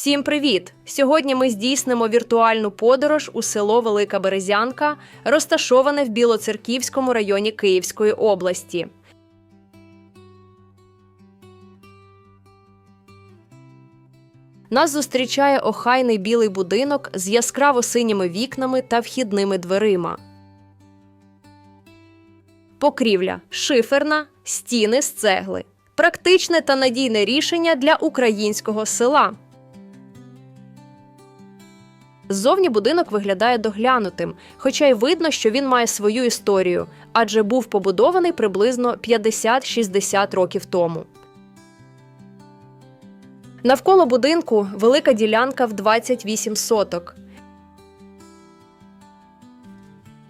Всім привіт! Сьогодні ми здійснимо віртуальну подорож у село Велика Березянка, розташоване в Білоцерківському районі Київської області. Нас зустрічає охайний білий будинок з яскраво синіми вікнами та вхідними дверима. Покрівля шиферна, стіни з цегли. Практичне та надійне рішення для українського села. Ззовні будинок виглядає доглянутим, хоча й видно, що він має свою історію, адже був побудований приблизно 50-60 років тому. Навколо будинку велика ділянка в 28 соток.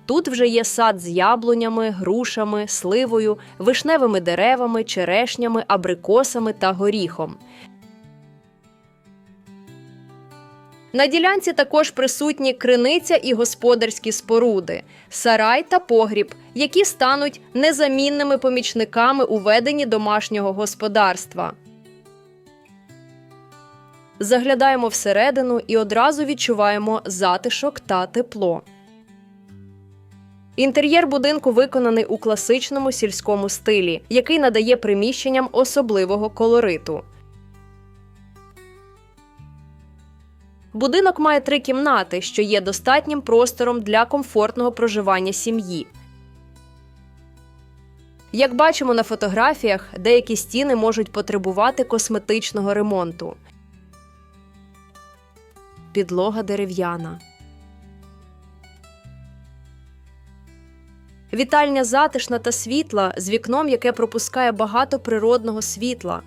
Тут вже є сад з яблунями, грушами, сливою, вишневими деревами, черешнями, абрикосами та горіхом. На ділянці також присутні криниця і господарські споруди, сарай та погріб, які стануть незамінними помічниками у веденні домашнього господарства. Заглядаємо всередину і одразу відчуваємо затишок та тепло. Інтер'єр будинку виконаний у класичному сільському стилі, який надає приміщенням особливого колориту. Будинок має три кімнати, що є достатнім простором для комфортного проживання сім'ї. Як бачимо на фотографіях, деякі стіни можуть потребувати косметичного ремонту. Підлога дерев'яна. Вітальня затишна та світла з вікном, яке пропускає багато природного світла.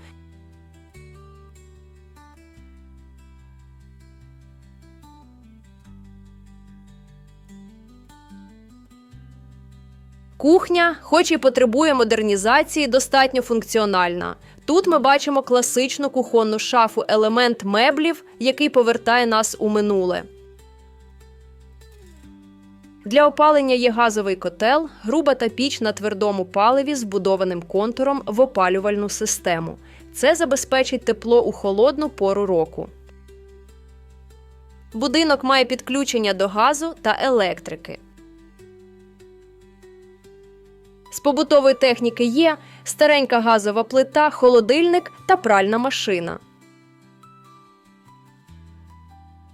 Кухня, хоч і потребує модернізації, достатньо функціональна. Тут ми бачимо класичну кухонну шафу, елемент меблів, який повертає нас у минуле. Для опалення є газовий котел, груба та піч на твердому паливі з будованим контуром в опалювальну систему. Це забезпечить тепло у холодну пору року. Будинок має підключення до газу та електрики. Побутової техніки є старенька газова плита, холодильник та пральна машина.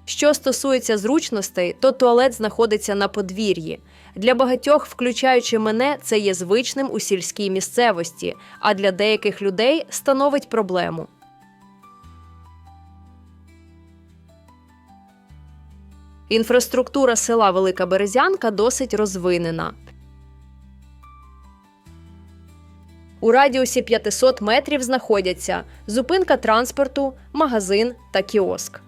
Що стосується зручностей, то туалет знаходиться на подвір'ї. Для багатьох, включаючи мене, це є звичним у сільській місцевості, а для деяких людей становить проблему. Інфраструктура села Велика Березянка досить розвинена. У радіусі 500 метрів знаходяться зупинка транспорту, магазин та кіоск.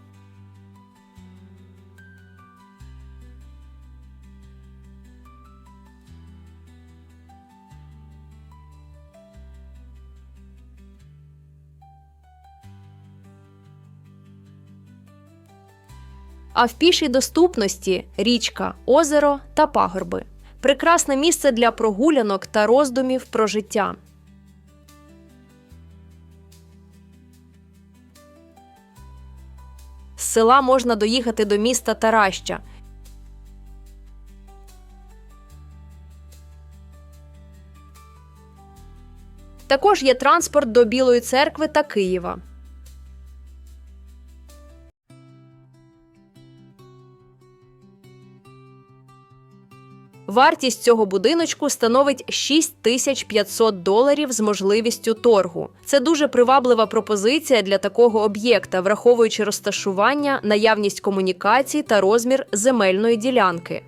А в пішій доступності річка, озеро та пагорби. Прекрасне місце для прогулянок та роздумів про життя. Села можна доїхати до міста Тараща. Також є транспорт до Білої церкви та Києва. Вартість цього будиночку становить 6500 доларів з можливістю торгу. Це дуже приваблива пропозиція для такого об'єкта, враховуючи розташування, наявність комунікацій та розмір земельної ділянки.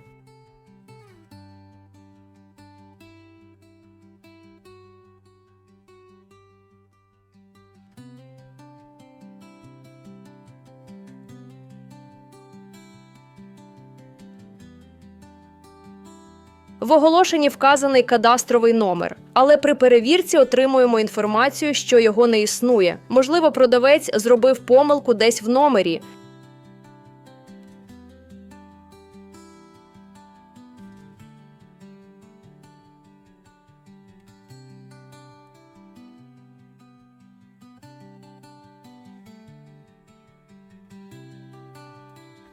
В оголошенні вказаний кадастровий номер, але при перевірці отримуємо інформацію, що його не існує. Можливо, продавець зробив помилку десь в номері.